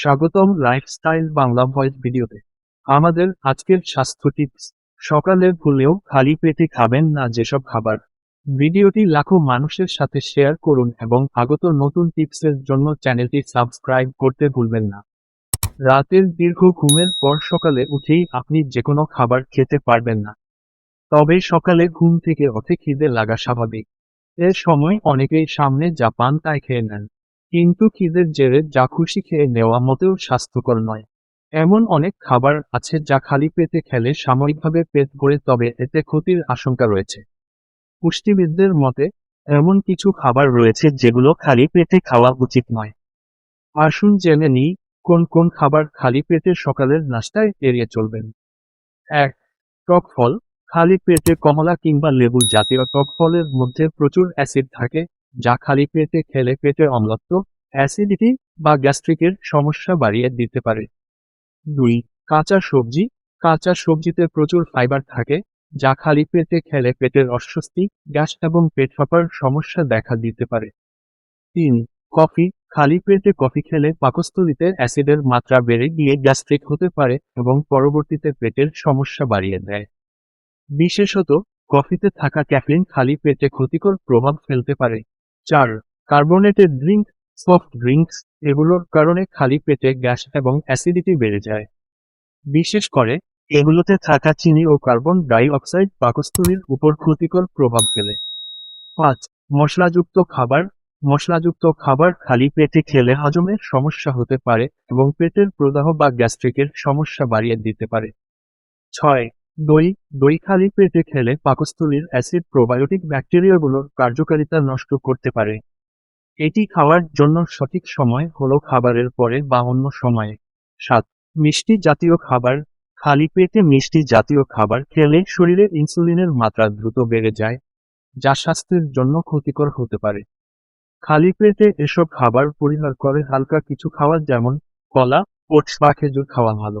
স্বাগতম lifestyle Bangla voice ভিডিওতে। আমাদের আজকের স্বাস্থ্য টিপস সকালে ভুলেও খালি পেটে খাবেন না যেসব খাবার। ভিডিওটি লাখো মানুষের সাথে শেয়ার করুন এবং আগত নতুন টিপসের জন্য চ্যানেলটি সাবস্ক্রাইব করতে ভুলবেন না। রাতের দীর্ঘ ঘুমের পর সকালে উঠেই আপনি যে কোনো খাবার খেতে পারবেন না। তবে সকালে ঘুম থেকে অথে খিদে লাগা স্বাভাবিক। এ সময় অনেকেই সামনে জাপান তাই খেয়ে নেন। কিন্তু খিদের জেরে যা খুশি খেয়ে নেওয়া মোটেও স্বাস্থ্যকর নয়। এমন অনেক খাবার আছে যা খালি পেটে খেলে সাময়িকভাবে পেট ভরে তবে এতে ক্ষতির আশঙ্কা রয়েছে। পুষ্টিবিদদের মতে, এমন কিছু খাবার রয়েছে যেগুলো খালি পেটে খাওয়া উচিত নয়। আসুন জেনে নিই, কোন কোন খাবার খালি পেটে সকালের নাস্তায় এড়িয়ে চলবেন? এক, টক ফল। খালি পেটে কমলা কিংবা লেবু জাতীয় টক ফলের মধ্যে প্রচুর অ্যাসিড থাকে। যা খালি পেটে খেলে পেটে অম্লত্ব, অ্যাসিডিটি বা গ্যাস্ট্রিকের সমস্যা বাড়িয়ে দিতে পারে। দুই, কাঁচা সবজি। কাঁচা সবজিতে প্রচুর ফাইবার থাকে, যা খালি পেটে খেলে পেটের অস্বস্তি, গ্যাস এবং পেট ফাঁপার সমস্যা দেখা দিতে পারে। তিন, কফি। খালি পেটে কফি খেলে পাকস্থলিতে অ্যাসিডের মাত্রা বেড়ে গিয়ে গ্যাস্ট্রিক হতে পারে এবং পরবর্তীতে পেটের সমস্যা বাড়িয়ে দেয়। বিশেষত, কফিতে থাকা ক্যাফিন খালি পেটে ক্ষতিকর প্রভাব ফেলতে পারে। চার, কার্বোনেটেড ড্রিঙ্ক সফট ড্রিঙ্কস এগুলোর কারণে খালি পেটে গ্যাস এবং অ্যাসিডিটি বেড়ে যায়। বিশেষ করে, এগুলোতে থাকা চিনি ও কার্বন ডাই অক্সাইড পাকস্থলীর উপর ক্ষতিকর প্রভাব ফেলে। পাঁচ, মশলাযুক্ত খাবার মশলাযুক্ত খাবার খালি পেটে খেলে হজমের সমস্যা হতে পারে এবং পেটের প্রদাহ বা গ্যাস্ট্রিকের সমস্যা বাড়িয়ে দিতে পারে। ছয় দই দই খালি পেটে খেলে পাকস্থলীর অ্যাসিড প্রোবায়োটিক ব্যাকটেরিয়াগুলোর কার্যকারিতা নষ্ট করতে পারে। এটি খাওয়ার জন্য সঠিক সময় হলো খাবারের পরে বা অন্য সময়ে। সাত, মিষ্টি জাতীয় খাবার। খালি পেটে মিষ্টি জাতীয় খাবার খেলে শরীরে ইনসুলিনের মাত্রা দ্রুত বেড়ে যায়, যা স্বাস্থ্যের জন্য ক্ষতিকর হতে পারে। খালি পেটে এসব খাবার পরিহার করে হালকা কিছু খাওয়া যেমন কলা, ওটস বা খেজুর খাওয়া ভালো।